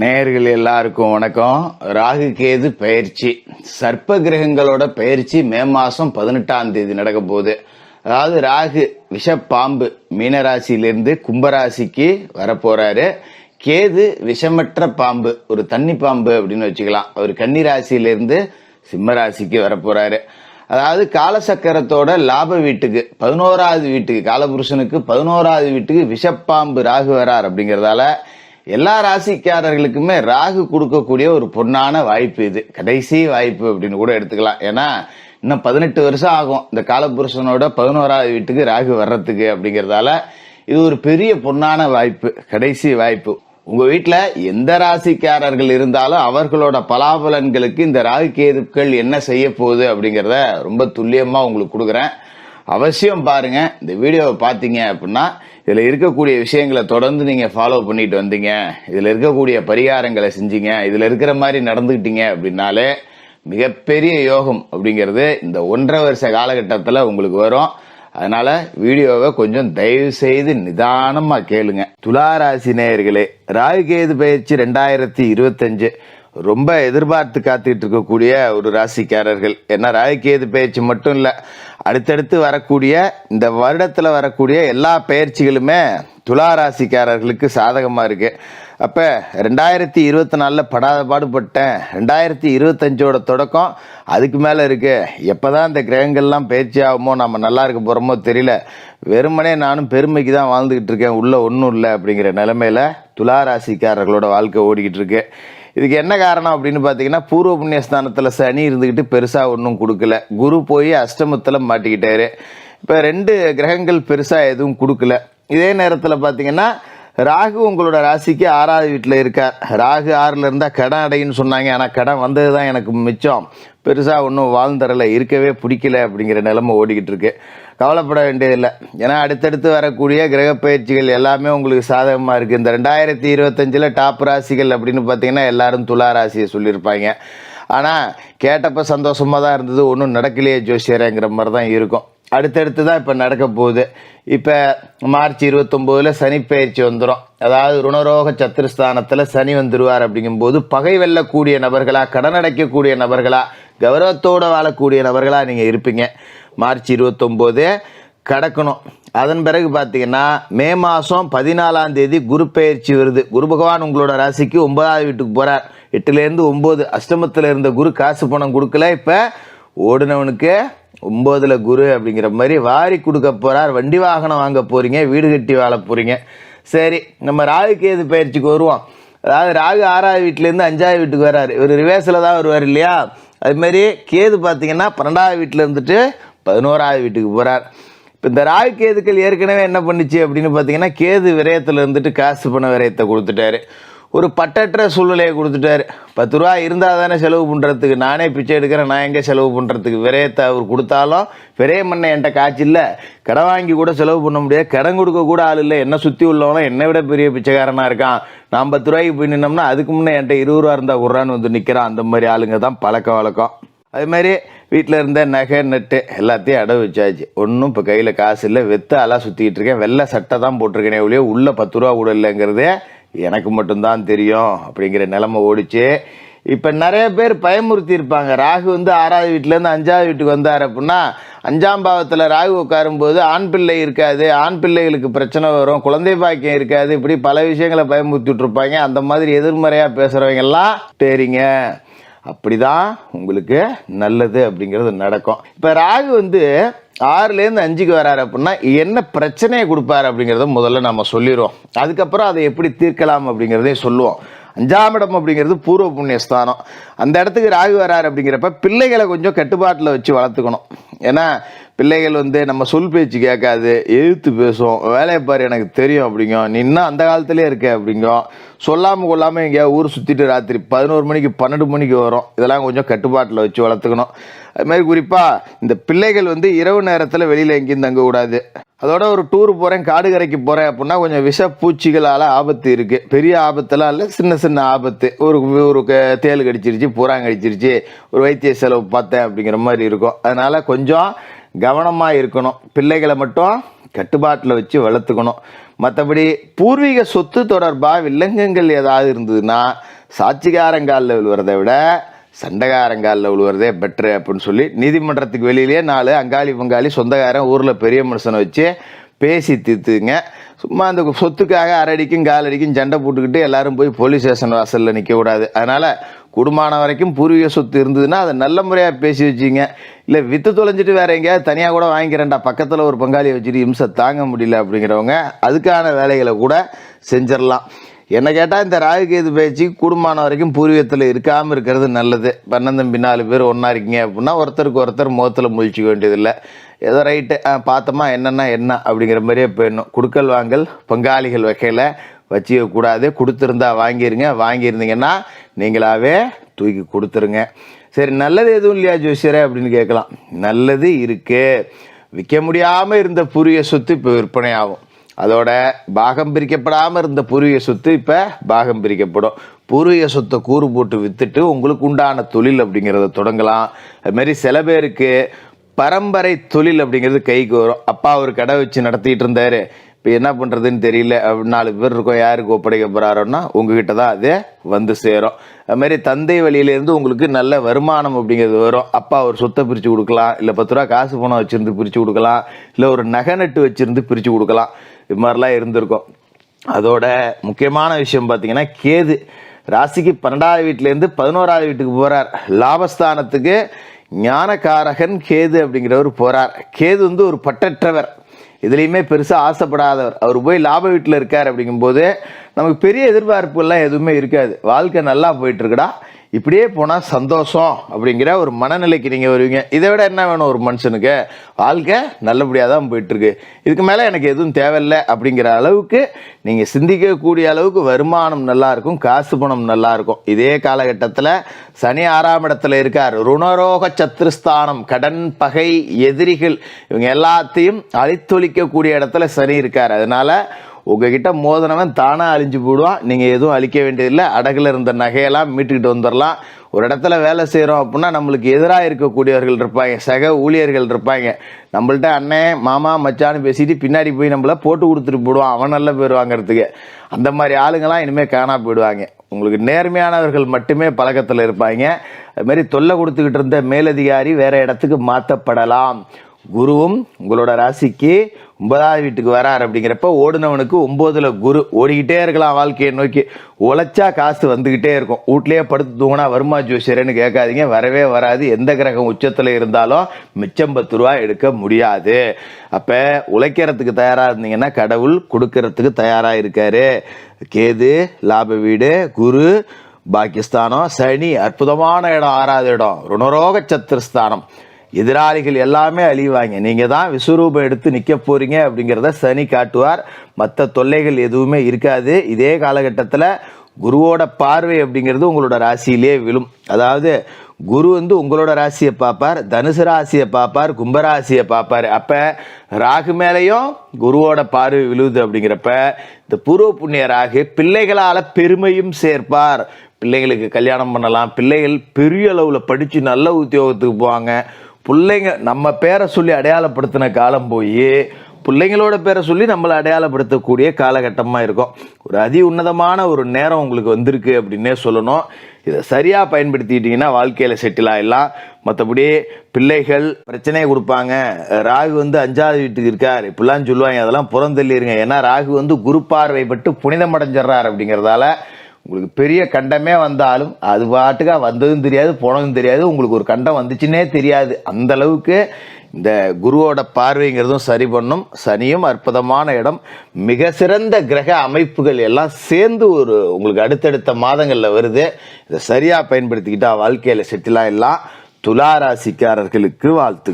நேயர்கள் எல்லாருக்கும் வணக்கம். ராகு கேது பயிற்சி. சர்ப்ப கிரகங்களோட பயிற்சி மே மாசம் பதினெட்டாம் தேதி நடக்க போகுது. அதாவது ராகு விஷப்பாம்பு மீனராசியிலிருந்து கும்பராசிக்கு வரப்போறாரு. கேது விஷமற்ற பாம்பு ஒரு தண்ணி பாம்பு அப்படின்னு வச்சுக்கலாம். அவர் கன்னிராசியிலிருந்து சிம்மராசிக்கு வரப்போறாரு. அதாவது காலசக்கரத்தோட லாப வீட்டுக்கு பதினோராவது வீட்டுக்கு காலபுருஷனுக்கு பதினோராவது வீட்டுக்கு விஷப்பாம்பு ராகு வரார் அப்படிங்கிறதால எல்லா ராசிக்காரர்களுக்குமே ராகு கொடுக்கக்கூடிய ஒரு பொன்னான வாய்ப்பு இது. கடைசி வாய்ப்பு அப்படின்னு கூட எடுத்துக்கலாம். ஏன்னா இன்னும் பதினெட்டு வருஷம் ஆகும். இந்த காலபுருஷனோட பதினோராவது வீட்டுக்கு ராகு வர்றதுக்கு அப்படிங்கிறதால இது ஒரு பெரிய பொன்னான வாய்ப்பு கடைசி வாய்ப்பு. உங்க வீட்டில் எந்த ராசிக்காரர்கள் இருந்தாலும் அவர்களோட பலாபலன்களுக்கு இந்த ராகு கேதுக்கள் என்ன செய்ய போகுது அப்படிங்கிறத ரொம்ப துல்லியமாக உங்களுக்கு கொடுக்குறேன். அவசியம் பாருங்க. இந்த வீடியோவை பார்த்தீங்க அப்படின்னா இதில் இருக்கக்கூடிய விஷயங்களை தொடர்ந்து நீங்கள் ஃபாலோ பண்ணிட்டு வந்தீங்க. இதில் இருக்கக்கூடிய பரிகாரங்களை செஞ்சீங்க. இதில் இருக்கிற மாதிரி நடந்துக்கிட்டீங்க அப்படின்னாலே மிகப்பெரிய யோகம் அப்படிங்கிறது இந்த ஒன்றரை வருஷ காலகட்டத்தில் உங்களுக்கு வரும். அதனால வீடியோவை கொஞ்சம் தயவு செய்து நிதானமாக கேளுங்க. துளாராசி நேயர்களே ராகுகேது பயிற்சி ரெண்டாயிரத்தி இருபத்தஞ்சு ரொம்ப எதிர்பார்த்து காத்துக்கிட்டு இருக்கக்கூடிய ஒரு ராசிக்காரர்கள். ஏன்னா ராகுகேது பயிற்சி மட்டும் இல்லை அடுத்தடுத்து வரக்கூடிய இந்த வருடத்தில் வரக்கூடிய எல்லா பயிற்சிகளுமே துலா ராசிக்காரர்களுக்கு சாதகமாக இருக்குது அப்போ ரெண்டாயிரத்தி இருபத்தி நாலில் படாத பாடுபட்டேன். ரெண்டாயிரத்தி இருபத்தஞ்சோட தொடக்கம் அதுக்கு மேலே இருக்குது எப்போ தான் இந்த கிரகங்கள்லாம் பயிற்சி ஆகுமோ நம்ம நல்லா இருக்க போகிறோமோ தெரியல. வெறுமனே நானும் பெருமைக்கு தான் வாழ்ந்துக்கிட்டு இருக்கேன். உள்ளே ஒன்றும் இல்லை அப்படிங்கிற நிலமையில் துலா ராசிக்காரர்களோட வாழ்க்கை ஓடிக்கிட்டு இருக்கு. இதுக்கு என்ன காரணம் அப்படின்னு பார்த்தீங்கன்னா பூர்வ புண்ணியஸ்தானத்தில் சனி இருந்துக்கிட்டு பெருசாக ஒன்றும் கொடுக்கல. குரு போய் அஷ்டமத்தில் மாட்டிக்கிட்டாரு. இப்போ ரெண்டு கிரகங்கள் பெருசாக எதுவும் கொடுக்கல. இதே நேரத்தில் பார்த்தீங்கன்னா ராகு உங்களோட ராசிக்கு ஆறாவது வீட்டில் இருக்கார். ராகு ஆறில் இருந்தால் கடன் அடைன்னு சொன்னாங்க. ஆனால் கடன் வந்தது தான் எனக்கு மிச்சம். பெருசாக ஒன்றும் வாழ்ந்தரல இருக்கவே பிடிக்கல அப்படிங்கிற நிலைமை ஓடிக்கிட்டு இருக்கு. கவலைப்பட வேண்டியதில்லை. ஏன்னா அடுத்தடுத்து வரக்கூடிய கிரக பயிற்சிகள் எல்லாமே உங்களுக்கு சாதகமாக இருக்குது இந்த ரெண்டாயிரத்தி இருபத்தஞ்சில் டாப் ராசிகள் அப்படின்னு பார்த்தீங்கன்னா எல்லாரும் துலா ராசியை சொல்லியிருப்பாங்க. ஆனால் கேட்டப்போ சந்தோஷமாக தான் இருந்தது. ஒன்றும் நடக்கலையே ஜோசியரேங்கிற மாதிரி தான் இருக்கும். அடுத்தடுத்து தான் இப்போ நடக்க போகுது. இப்போ மார்ச் இருபத்தொம்போதில் சனி பயிற்சி வந்துடும் அதாவது ருணரோக சத்துருஸ்தானத்தில் சனி வந்துடுவார் அப்படிங்கும்போது பகை வெல்லக்கூடிய நபர்களா கடன் அடைக்கக்கூடிய நபர்களா கௌரவத்தோடு வாழக்கூடிய நபர்களாக நீங்கள் இருப்பீங்க. மார்ச் இருபத்தொம்போது கடக்கணும். அதன் பிறகு பார்த்தீங்கன்னா மே மாதம் பதினாலாம் தேதி குரு பயிற்சி வருது. குரு பகவான் உங்களோட ராசிக்கு ஒன்பதாவது வீட்டுக்கு போகிறார் எட்டுலேருந்து ஒம்பது அஷ்டமத்தில் இருந்த குரு காசு பணம் கொடுக்கல. இப்போ ஓடுனவனுக்கு ஒம்போதுல குரு அப்படிங்கிற மாதிரி வாரி கொடுக்க போறார். வண்டி வாகனம் வாங்க போறீங்க வீடு கட்டி வாழ போறீங்க. சரி நம்ம ராகு கேது பயிற்சிக்கு வருவோம்? அதாவது ராகு ஆறாவது வீட்டிலேருந்து அஞ்சாவது வீட்டுக்கு வர்றாரு. இவர் ரிவேர்ஸில் தான் வருவார் இல்லையா? அதுமாரி கேது பார்த்தீங்கன்னா பன்னெண்டாவது வீட்டில் இருந்துட்டு பதினோராவது வீட்டுக்கு போகிறார் இப்போ இந்த ராகு கேதுக்கள் ஏற்கனவே என்ன பண்ணுச்சு அப்படின்னு பார்த்தீங்கன்னா கேது விரயத்தில் இருந்துட்டு காசு பண விரயத்தை கொடுத்துட்டாரு. ஒரு பட்டற்ற சூழ்நிலையை கொடுத்துட்டாரு. பத்து ரூபா இருந்தால் தானே செலவு பண்ணுறதுக்கு நானே பிச்சை எடுக்கிறேன் நான் எங்கே செலவு பண்ணுறதுக்கு விரயத்தை அவர் கொடுத்தாலும் விரைய மண்ணை என்கிட்ட காய்ச்சி இல்லை. கடன் வாங்கி கூட செலவு பண்ண முடியாது. கடன் கொடுக்க கூட ஆள் இல்லை. என்னை சுற்றி உள்ளவனும் என்னை விட பெரிய பிச்சைக்காரனாக இருக்கான். நான் பத்து ரூபாய்க்கு போய் நின்னோம்னா அதுக்கு முன்னே என்கிட்ட இருபது ரூபா இருந்தால் குர்றான்னு வந்து நிற்கிறான் அந்த மாதிரி ஆளுங்க தான் பழக்க வழக்கம். அது மாதிரி வீட்டில் இருந்த நகை நட்டு எல்லாத்தையும் அடவு வச்சாச்சு. ஒன்றும் இப்போ கையில் காசு இல்லை. வெத்த அலா சுற்றிக்கிட்டு இருக்கேன். வெள்ளை சட்டை தான் போட்டிருக்கேனே ஒழிய உள்ளே பத்து ரூபா கூட இல்லைங்கிறதே எனக்கு மட்டும்தான் தெரியும் அப்படிங்கிற நிலமை ஓடிச்சு. இப்போ நிறைய பேர் பயமுறுத்தி இருப்பாங்க ராகு வந்து ஆறாவது வீட்டிலேருந்து அஞ்சாவது வீட்டுக்கு வந்தார் அப்படின்னா அஞ்சாம் பாவத்தில் ராகு உட்காரும்போது ஆண் பிள்ளை இருக்காது ஆண் பிள்ளைகளுக்கு பிரச்சனை வரும் குழந்தை பாக்கியம் இருக்காது இப்படி பல விஷயங்களை பயமுறுத்திட்டுருப்பாங்க. அந்த மாதிரி எதிர்மறையாக பேசுகிறவங்கெல்லாம் எல்லாம் அப்படி அப்படிதான் உங்களுக்கு நல்லது அப்படிங்கிறது நடக்கும். இப்போ ராகு வந்து ஆறுலேருந்து அஞ்சுக்கு வராரு அப்படின்னா என்ன பிரச்சனையை கொடுப்பாரு அப்படிங்கிறத முதல்ல நம்ம சொல்லிடுவோம் அதுக்கப்புறம் அதை எப்படி தீர்க்கலாம் அப்படிங்கிறதையும் சொல்லுவோம். அஞ்சாம் இடம் அப்படிங்கிறது பூர்வ புண்ணியஸ்தானம் அந்த இடத்துக்கு ராகு வராரு அப்படிங்கிறப்ப பிள்ளைகளை கொஞ்சம் கட்டுப்பாட்டில் வச்சு வளர்த்துக்கணும். ஏன்னா பிள்ளைகள் வந்து நம்ம சொல் பேச்சு கேட்காது எழுத்து பேசும். வேலையை பாரு எனக்கு தெரியும் அப்படிங்கோ. நீ இன்னும் அந்த காலத்திலே இருக்க அப்படிங்கோ. சொல்லாமல் கொள்ளாமல் எங்கேயாவது ஊர் சுற்றிட்டு ராத்திரி பதினோரு மணிக்கு பன்னெண்டு மணிக்கு வரும். இதெல்லாம் கொஞ்சம் கட்டுப்பாட்டில் வச்சு வளர்த்துக்கணும். அதுமாதிரி குறிப்பாக இந்த பிள்ளைகள் வந்து இரவு நேரத்தில் வெளியில் எங்கேயும் தங்கக்கூடாது அதோட ஒரு டூர் போகிறேன் காடு கரைக்கு போகிறேன் அப்படின்னா கொஞ்சம் விஷ பூச்சிகளால் ஆபத்து இருக்குது பெரிய ஆபத்தெல்லாம் இல்லை சின்ன சின்ன ஆபத்து. ஒரு ஒரு க- தேள் கடிச்சிருச்சு பூராங்க கடிச்சிருச்சு. ஒரு வைத்திய செலவு பார்த்தேன் அப்படிங்கிற மாதிரி இருக்கும். அதனால் கொஞ்சம் கவனமாக இருக்கணும். பிள்ளைகளை மட்டும் கட்டுப்பாட்டில் வச்சு வளர்த்துக்கணும். மற்றபடி பூர்வீக சொத்து தொடர்பாக வில்லங்கங்கள் ஏதாவது இருந்ததுன்னா சாட்சிகாரங்காலில் விழுவதை விட சண்டைக்காரங்காலில் விழுவுறதே பெட்ரு அப்படின்னு சொல்லி நீதிமன்றத்துக்கு வெளியிலேயே நாலு அங்காளி பங்காளி சொந்தக்காரன் ஊரில் பெரிய மனுஷனை வச்சு பேசி தீர்த்துங்க. சும்மா அந்த சொத்துக்காக அரடிக்கும் காலடிக்கும் சண்டை போட்டுக்கிட்டு எல்லாரும் போய் போலீஸ் ஸ்டேஷன் வாசலில் நிற்கக்கூடாது அதனால் குடும்பமான வரைக்கும் பூர்வீக சொத்து இருந்ததுன்னா அதை நல்ல முறையாக பேசி வச்சிங்க. இல்லை விற்று தொலைஞ்சிட்டு வேற எங்கேயாவது தனியாக கூட வாங்கிக்கிறேன்டா பக்கத்தில் ஒரு பங்காளியை வச்சுட்டு இம்சை தாங்க முடியல அப்படிங்கிறவங்க அதுக்கான வேலைகளை கூட செஞ்சிடலாம். என்ன கேட்டால் இந்த ராகு கேது பயிற்சி குடும்பமான வரைக்கும் பூர்வீகத்தில் இருக்காமல் இருக்கிறது நல்லது. பன்னந்தம்பி நாலு பேர் ஒன்றா இருக்கீங்க அப்படின்னா ஒருத்தருக்கு ஒருத்தர் முகத்தில் முழிச்சிக்க வேண்டியதில்லை. ஏதோ ரைட்டு பார்த்தோமா என்னென்னா என்ன அப்படிங்கிற மாதிரியே போயிடணும். குடுக்கல் வாங்கல் பங்காளிகள் வகையில் வச்சிக்கக்கூடாது கொடுத்துருந்தா வாங்கிருங்க. வாங்கியிருந்தீங்கன்னா நீங்களாவே தூக்கி கொடுத்துருங்க. சரி நல்லது எதுவும் இல்லையா ஜோசியரே அப்படின்னு கேட்கலாம். நல்லது இருக்குது விற்க முடியாமல் இருந்த பூர்வீக சொத்து இப்போ விற்பனை ஆகும். அதோட பாகம் பிரிக்கப்படாமல் இருந்த பூர்வீக சொத்து இப்போ பாகம் பிரிக்கப்படும். பூர்வீக சொத்தை கூறு போட்டு வித்துட்டு உங்களுக்கு உண்டான தொழில் அப்படிங்கிறத தொடங்கலாம். அதுமாரி சில பேருக்கு பரம்பரை தொழில் அப்படிங்கிறது கைக்கு வரும். அப்பா ஒரு கடை வச்சு நடத்திட்டு இருந்தாரு. இப்போ என்ன பண்ணுறதுன்னு தெரியல. அப்படி நாலு பேர் இருக்கோம். யாருக்கு ஒப்படைக்க போகிறாரோன்னா உங்ககிட்ட தான் அது வந்து சேரும். அதுமாரி தந்தை வழியிலேருந்து உங்களுக்கு நல்ல வருமானம் அப்படிங்கிறது வரும். அப்பா ஒரு சொத்தை பிரித்து கொடுக்கலாம். இல்லை பத்து ரூபா காசு பணம் வச்சுருந்து பிரித்து கொடுக்கலாம். இல்லை ஒரு நகை நட்டு வச்சுருந்து பிரித்து கொடுக்கலாம். இது மாதிரிலாம் இருந்திருக்கும். அதோட முக்கியமான விஷயம் பார்த்தீங்கன்னா கேது. ராசிக்கு பன்னெண்டாவது வீட்டிலேருந்து பதினோராவது வீட்டுக்கு போகிறார் லாபஸ்தானத்துக்கு ஞானகாரகன் கேது அப்படிங்கிறவர் போகிறார் கேது வந்து ஒரு பட்டற்றவர் இதுலேயுமே பெருசாக ஆசைப்படாதவர். அவர் போய் லாப வீட்டில் இருக்கார் அப்படிங்கும்போது நமக்கு பெரிய எதிர்பார்ப்புகள்லாம் எதுவுமே இருக்காது. வாழ்க்கை நல்லா போயிட்டுருக்குடா. இப்படியே போனால் சந்தோஷம் அப்படிங்கிற ஒரு மனநிலைக்கு நீங்கள் வருவீங்க. இதை விட என்ன வேணும் ஒரு மனுஷனுக்கு? வாழ்க்கை நல்லபடியாக தான் போயிட்டுருக்கு. இதுக்கு மேலே எனக்கு எதுவும் தேவையில்லை அப்படிங்கிற அளவுக்கு நீங்கள் சிந்திக்கக்கூடிய அளவுக்கு வருமானம் நல்லாயிருக்கும் காசு பணம் நல்லாயிருக்கும் இதே காலகட்டத்தில் சனி ஆறாம் இடத்துல இருக்கார். ருணரோக சத்ருஸ்தானம் கடன் பகை எதிரிகள் இவங்க எல்லாத்தையும் அழித்தொழிக்கக்கூடிய இடத்துல சனி இருக்கார். அதனால் உங்ககிட்ட மோதினவன் தானாக அழிஞ்சு போடுவான் நீங்கள் எதுவும் அழிக்க வேண்டியதில்லை. அடகில் இருந்த நகையெல்லாம் மீட்டுக்கிட்டு வந்துடலாம். ஒரு இடத்துல வேலை செய்கிறோம் அப்படின்னா நம்மளுக்கு எதிராக இருக்கக்கூடியவர்கள் இருப்பாங்க. சக ஊழியர்கள் இருப்பாங்க. நம்மள்ட்ட அண்ணன் மாமா மச்சான்னு பேசிட்டு பின்னாடி போய் நம்மள போட்டு கொடுத்துட்டு போடுவான் அவன் நல்ல பேர் வாங்குறதுக்கு. அந்த மாதிரி ஆளுங்கள்லாம் இனிமேல் காணா போயிடுவாங்க. உங்களுக்கு நேர்மையானவர்கள் மட்டுமே பழக்கத்தில் இருப்பாங்க. அதுமாரி தொல்லை கொடுத்துக்கிட்டு இருந்த மேலதிகாரி வேறு இடத்துக்கு மாற்றப்படலாம் குருவும் உங்களோட ராசிக்கு ஒன்பதாவது வீட்டுக்கு வரார் அப்படிங்கிறப்ப ஓடுனவனுக்கு ஒம்போதுல குரு. ஓடிக்கிட்டே இருக்கலாம் வாழ்க்கையை நோக்கி. உழைச்சா காசு வந்துக்கிட்டே இருக்கும். வீட்லேயே படுத்து தூங்கினா வருமா ஜோசியரேன்னு கேட்காதீங்க. வரவே வராது. எந்த கிரகம் உச்சத்தில் இருந்தாலும் மிச்சம் பத்து ரூபா எடுக்க முடியாது. அப்போ உழைக்கிறதுக்கு தயாராக இருந்தீங்கன்னா கடவுள் கொடுக்கறதுக்கு தயாராக இருக்காரு. கேது லாப வீடு குரு பாகிஸ்தானம் சனி அற்புதமான இடம் ஆறாவது இடம். ருணரோக சத்துருஸ்தானம் எதிராளிகள் எல்லாமே அழிவாங்க. நீங்கள் தான் விஸ்வரூபம் எடுத்து நிற்க போகிறீங்க அப்படிங்கிறத சனி காட்டுவார். மற்ற தொல்லைகள் எதுவுமே இருக்காது. இதே காலகட்டத்தில் குருவோட பார்வை அப்படிங்கிறது உங்களோட ராசியிலே விழும். அதாவது குரு வந்து உங்களோட ராசியை பார்ப்பார் தனுசு ராசியை பார்ப்பார் கும்பராசியை பார்ப்பார். அப்போ ராகு மேலேயும் குருவோட பார்வை விழுவுது அப்படிங்கிறப்ப இந்த பூர்வ புண்ணிய ராகு பிள்ளைகளால் பெருமையும் சேர்ப்பார். பிள்ளைங்களுக்கு கல்யாணம் பண்ணலாம். பிள்ளைகள் பெரிய அளவில் படித்து நல்ல உத்தியோகத்துக்கு போவாங்க. பிள்ளைங்க நம்ம பேரை சொல்லி அடையாளப்படுத்தின காலம் போய் பிள்ளைங்களோட பேரை சொல்லி நம்மளை அடையாளப்படுத்தக்கூடிய காலகட்டமாக இருக்கும். ஒரு அதி உன்னதமான ஒரு நேரம் உங்களுக்கு வந்திருக்கு அப்படின்னே சொல்லணும். இதை சரியாக பயன்படுத்திக்கிட்டிங்கன்னா வாழ்க்கையில் செட்டில் ஆகிடலாம் மற்றபடி பிள்ளைகள் பிரச்சனையை கொடுப்பாங்க. ராகு வந்து அஞ்சாவது வீட்டுக்கு இருக்கார். இப்படிலாம் சொல்லுவாங்க. அதெல்லாம் புறந்தள்ளிருங்க ஏன்னா ராகு வந்து குரு பார்வைப்பட்டு புனிதம் புனிதமடைஞ்சிட்றார் அப்படிங்கிறதால உங்களுக்கு பெரிய கண்டமே வந்தாலும் அது பாட்டுக்காக வந்ததும் தெரியாது போனதும் தெரியாது. உங்களுக்கு ஒரு கண்டம் வந்துச்சுன்னே தெரியாது. அந்த அளவுக்கு இந்த குருவோட பார்வைங்கிறதும் சரி பண்ணும். சனியும் அற்புதமான இடம். மிக சிறந்த கிரக அமைப்புகள் எல்லாம் சேர்ந்து ஒரு உங்களுக்கு அடுத்தடுத்த மாதங்களில் வருது. இதை சரியாக பயன்படுத்திக்கிட்டா வாழ்க்கையில் செட்டிலாக எல்லாம் துலா ராசிக்காரர்களுக்கு வாழ்த்து.